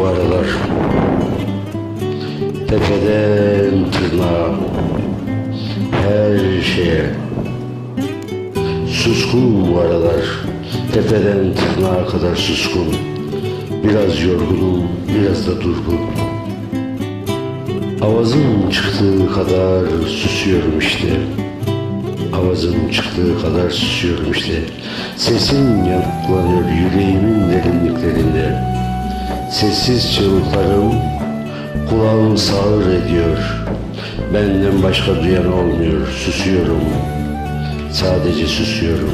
bu aralar. Tepeden tırnağa Her şeye. Suskun bu aralar. Tepeden tırnağa kadar suskun. Biraz yorgunum Biraz da durgun Avazım çıktığı kadar susuyorum işte. Avazım çıktığı kadar susuyorum işte. Sesim yankılanıyor yüreğimin derinliklerinde Sessiz çığlıklarım kulağımı sağır ediyor. Benden başka duyan olmuyor. Susuyorum. Sadece susuyorum.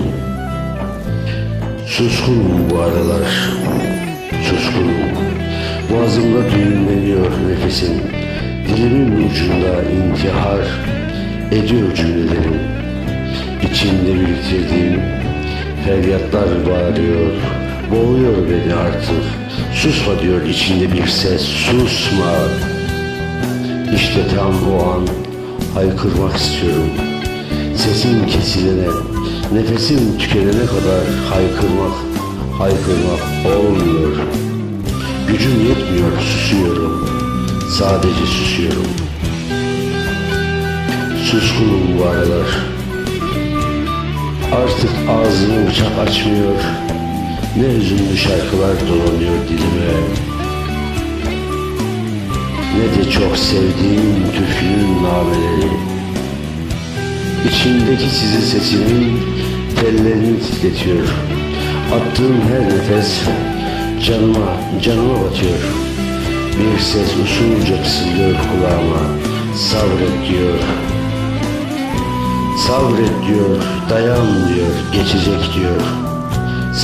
Suskunum bu aralar. Suskunum. Boğazımda düğümleniyor nefesim. Dilimin ucunda intihar Ediyor cümlelerim. İçimde biriktirdiğim Feryatlar bağırıyor Boğuyor beni artık Susma diyor içinde bir ses Susma. İşte tam o an Haykırmak istiyorum. Sesim kesilene Nefesim tükenene kadar Haykırmak Haykırmak olmuyor. Gücüm yetmiyor susuyorum. Sadece susuyorum. Suskunum bu aralar. Artık ağzımı bıçak açmıyor Ne hüzünlü şarkılar dolanıyor dilime. Ne de çok sevdiğim türkünün nameleri. İçimdeki sizi sesimin tellerini titretiyor. Attığım her nefes canıma, canıma batıyor. Bir ses usulca fısıldıyor kulağıma Sabret diyor. Sabret diyor, dayan diyor, geçecek diyor.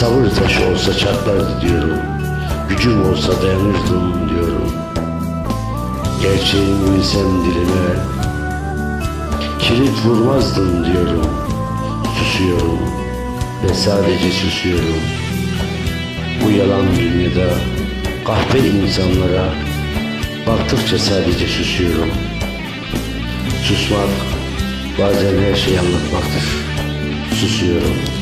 Sabır taşı olsa çatlardı diyorum. Gücüm olsa dayanırdım diyorum. Gerçeğini bilsem dilime, kilit vurmazdım diyorum. Susuyorum ve sadece susuyorum. Bu yalan dünyada kahpe insanlara baktıkça sadece susuyorum. Susmak bazen her şeyi anlatmaktır. Susuyorum.